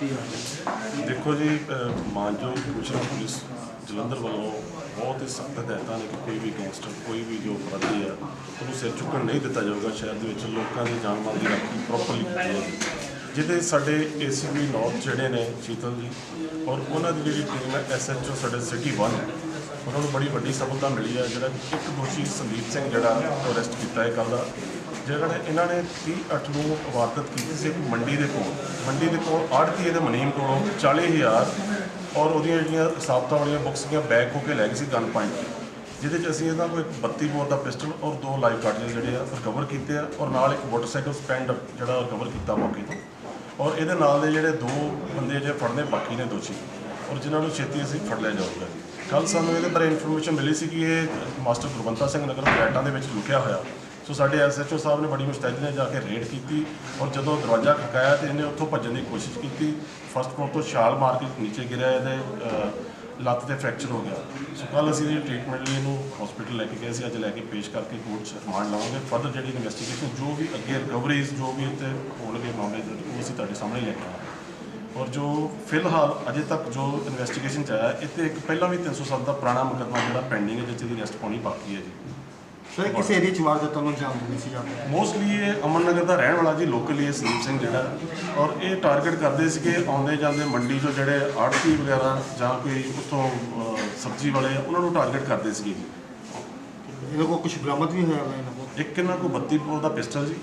ਦੇਖੋ ਜੀ, ਅਹ ਮਾਨਯੋਗ ਕਮਿਸ਼ਨਰ ਪੁਲਿਸ ਜਲੰਧਰ ਵੱਲੋਂ ਬਹੁਤ ਹੀ ਸਖਤ ਹਦਾਇਤਾਂ ਨੇ ਕਿ ਕੋਈ ਵੀ ਗੈਂਗਸਟਰ, ਕੋਈ ਵੀ ਜੋ ਅਪਰਾਧੀ ਆ, ਉਹਨੂੰ ਸਿਰ ਚੁੱਕਣ ਨਹੀਂ ਦਿੱਤਾ ਜਾਊਗਾ ਸ਼ਹਿਰ ਦੇ ਵਿੱਚ। ਲੋਕਾਂ ਦੀ ਜਾਨ ਮਾਲ ਦੀ ਰਾਖੀ ਪ੍ਰੋਪਰਲੀ ਕੀਤੀ ਜਾਵੇਗੀ ਜਿਹਦੇ ਸਾਡੇ ਏਸੀਬੀ ਨਾਰਥ ਜਿਹੜੇ ਨੇ, ਸ਼ੀਤਲ ਜੀ, ਔਰ ਉਹਨਾਂ ਦੀ ਜਿਹੜੀ ਟੀਮ ਹੈ ਐਸਐਚਓ ਸਾਡੇ ਸਿਟੀ 1 ਉਹਨਾਂ ਨੂੰ ਬੜੀ ਵੱਡੀ ਸਫਲਤਾ ਮਿਲੀ ਹੈ ਜਿਹੜਾ ਇੱਕ ਦੋਸ਼ੀ ਸੰਦੀਪ ਸਿੰਘ ਜਿਹੜਾ ਉਹ ਅਰੈਸਟ ਕੀਤਾ ਹੈ ਕੱਲ੍ਹ ਦਾ। ਜਿਹੜਾ ਇਹਨਾਂ ਨੇ 30 ਅੱਠ ਨੂੰ ਵਾਰਦਾਤ ਕੀਤੀ ਸੀ ਇੱਕ ਮੰਡੀ ਦੇ ਕੋਲ। ਮੰਡੀ ਦੇ ਕੋਲ ਆੜਤੀ ਦੇ ਮਨੀਮ ਕੋਲੋਂ 40000 ਔਰ ਉਹਦੀਆਂ ਜਿਹੜੀਆਂ ਸਾਬਤਾ ਵਾਲੀਆਂ ਬੁੱਕਸ ਦੀਆਂ ਬੈਗ ਹੋ ਕੇ ਲੈ ਗਏ ਸੀ ਗਨ ਪੁਆਇੰਟ ਜਿਹਦੇ 'ਚ ਅਸੀਂ ਇਹਦਾ ਕੋਈ 32 ਬੋਰ ਦਾ ਪਿਸਟਲ ਔਰ ਦੋ ਲਾਈਵ ਕਾਰਟ੍ਰਿਜ ਜਿਹੜੇ ਆ ਰਿਕਵਰ ਕੀਤੇ ਆ ਔਰ ਨਾਲ ਇੱਕ ਮੋਟਰਸਾਈਕਲ ਸਪੈਂਡਰ ਜਿਹੜਾ ਰਿਕਵਰ ਕੀਤਾ ਮੌਕੇ ਤੋਂ। ਔਰ ਇਹਦੇ ਨਾਲ ਦੇ ਜਿਹੜੇ ਦੋ ਬੰਦੇ ਜਿਹੜੇ ਫੜਨੇ, ਬਾਕੀ ਨੇ ਦੋਸ਼ੀ ਔਰ ਜਿਨ੍ਹਾਂ ਨੂੰ ਛੇਤੀ ਅਸੀਂ ਫੜ ਲਿਆ ਜਾਊਗਾ। ਕੱਲ ਸਾਨੂੰ ਇਹਦੇ ਬਾਰੇ ਇਨਫੋਰਮੇਸ਼ਨ ਮਿਲੀ ਸੀ ਕਿ ਇਹ ਮਾਸਟਰ ਗੁਰਬੰਤਾ ਸਿੰਘ ਨਗਰ ਫਲੈਟਾਂ ਦੇ ਵਿੱਚ ਲੁਕਿਆ ਹੋਇਆ। ਸੋ ਸਾਡੇ ਐਸਐਚਓ ਸਾਹਿਬ ਨੇ ਬੜੀ ਮੁਸਤੈਦੀ ਨਾਲ ਜਾ ਕੇ ਰੇਡ ਕੀਤੀ ਔਰ ਜਦੋਂ ਦਰਵਾਜ਼ਾ ਖੜਕਾਇਆ ਤੇ ਇਹਨੇ ਉੱਥੋਂ ਭੱਜਣ ਦੀ ਕੋਸ਼ਿਸ਼ ਕੀਤੀ। ਫਸਟ ਫਲੋਰ ਤੋਂ ਛਾਲ ਮਾਰ ਕੇ ਨੀਚੇ ਗਿਰਿਆ ਇਹਦੇ ਲੱਤ ਤੇ ਫ੍ਰੈਕਚਰ ਹੋ ਗਿਆ। ਸੋ ਕੱਲ ਅਸੀਂ ਇਹ ਟ੍ਰੀਟਮੈਂਟ ਲਈ ਇਹਨੂੰ ਹਸਪੀਟਲ ਲੈ ਕੇ ਗਏ ਸੀ। ਅੱਜ ਲੈ ਕੇ ਪੇਸ਼ ਕਰਕੇ ਕੋਰਟ 'ਚ ਰਿਮਾਂਡ ਲਵਾਂਗੇ। ਫਰਦਰ ਜਿਹੜੀ ਇਨਵੈਸਟੀਗੇਸ਼ਨ ਜੋ ਵੀ ਅੱਗੇ ਰਿਕਵਰੀਜ਼ ਜੋ ਵੀ ਇੱਥੇ ਹੋਣਗੇ ਮਾਮਲੇ ਦੇ ਉਹ ਅਸੀਂ ਤੁਹਾਡੇ ਸਾਹਮਣੇ ਲੈ ਕੇ ਆਵਾਂਗੇ। ਔਰ ਜੋ ਫਿਲਹਾਲ ਅਜੇ ਤੱਕ ਜੋ ਇਨਵੈਸਟੀਗੇਸ਼ਨ ਚ ਆਇਆ, ਇੱਥੇ ਇੱਕ ਪਹਿਲਾਂ ਵੀ 307 ਦਾ ਪੁਰਾਣਾ ਮੁਕੱਦਮਾ ਜਿਹੜਾ ਪੈਂਡਿੰਗ ਹੈ, ਜਿੱਥੇ ਦੀ ਰੈਸਟ ਪਾਉਣੀ ਬਾਕੀ ਹੈ ਜੀ। ਸਰ ਕਿਸੇ ਏਰੀਆ ਚ ਵਾਰਦਾਤਾਂ ਨੂੰ ਅੰਜਾਮ ਦਿੰਦੇ ਸੀ ਜਾਂਦੇ ਮੋਸਟਲੀ ਇਹ ਅਮਨ ਨਗਰ ਦਾ ਰਹਿਣ ਵਾਲਾ ਜੀ ਲੋਕਲੀ ਇਹ ਸੰਦੀਪ ਸਿੰਘ ਜਿਹੜਾ। ਔਰ ਇਹ ਟਾਰਗੇਟ ਕਰਦੇ ਸੀਗੇ ਆਉਂਦੇ ਜਾਂਦੇ ਮੰਡੀ ਤੋਂ ਜਿਹੜੇ ਆੜਤੀ ਵਗੈਰਾ ਜਾਂ ਕੋਈ ਉੱਥੋਂ ਸਬਜ਼ੀ ਵਾਲੇ ਉਹਨਾਂ ਨੂੰ ਟਾਰਗੇਟ ਕਰਦੇ ਸੀਗੇ ਜੀ। ਇਹਨਾਂ ਕੋਲ ਕੁਝ ਬਰਾਮਦ ਵੀ ਹੋਇਆ ਵਾ ਇਹਨਾਂ ਕੋਲ? ਇੱਕ ਇਹਨਾਂ ਕੋਲ 32 ਬੋਰ ਦਾ ਪਿਸਟਲ ਜੀ।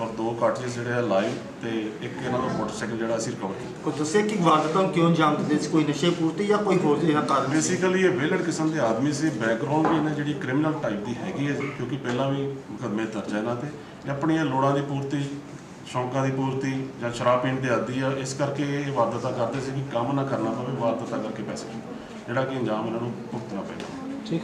ਔਰ ਦੋ ਕਾਰਟ੍ਰਿਜ ਜਿਹੜੇ ਆ ਲਾਈਵ ਤੇ ਇੱਕ ਇਹਨਾਂ ਦਾ ਮੋਟਰਸਾਈਕਲ ਜਿਹੜਾ ਅਸੀਂ ਰਿਕਵਰ ਕੀਤਾ। ਕੋਈ ਦੱਸਿਆ ਕਿ ਵਾਰਦਾਤਾਂ ਨੂੰ ਕਿਉਂ ਅੰਜਾਮ ਦਿੰਦੇ? ਸੀ ਕੋਈ ਨਸ਼ੇ ਪੂਰਤੀ ਜਾਂ ਕੋਈ ਹੋਰ ਇਹਨਾਂ ਕਾਰਨ ਬੇਸਿਕਲੀ ਇਹ ਵਿਲੜ ਕਿਸਮ ਦੇ ਆਦਮੀ ਸੀ। ਬੈਕਗ੍ਰਾਉਂਡ ਵੀ ਇਹਨਾਂ ਜਿਹੜੀ ਕ੍ਰਿਮੀਨਲ ਟਾਈਪ ਦੀ ਹੈਗੀ ਹੈ ਕਿਉਂਕਿ ਪਹਿਲਾਂ ਵੀ ਮੁਕੱਦਮੇ ਦਰਜ ਹੈ ਇਹਨਾਂ ਤੇ। ਆਪਣੀਆਂ ਲੋੜਾਂ ਦੀ ਪੂਰਤੀ ਸ਼ੌਂਕਾਂ ਦੀ ਪੂਰਤੀ ਜਾਂ ਸ਼ਰਾਬ ਪੀਣ ਦੇ ਆਦੀ ਆ। ਇਸ ਕਰਕੇ ਇਹ ਵਾਰਦਾਤਾਂ ਕਰਦੇ ਸੀ ਕਿ ਕੰਮ ਨਾ ਕਰਨਾ ਪਵੇ ਵਾਰਦਾਤਾਂ ਕਰਕੇ ਪੈਸੇ ਜਿਹੜਾ ਕਿ ਅੰਜਾਮ ਇਹਨਾਂ ਨੂੰ ਭੁਗਤਣਾ ਪੈਂਦਾ। ਠੀਕ।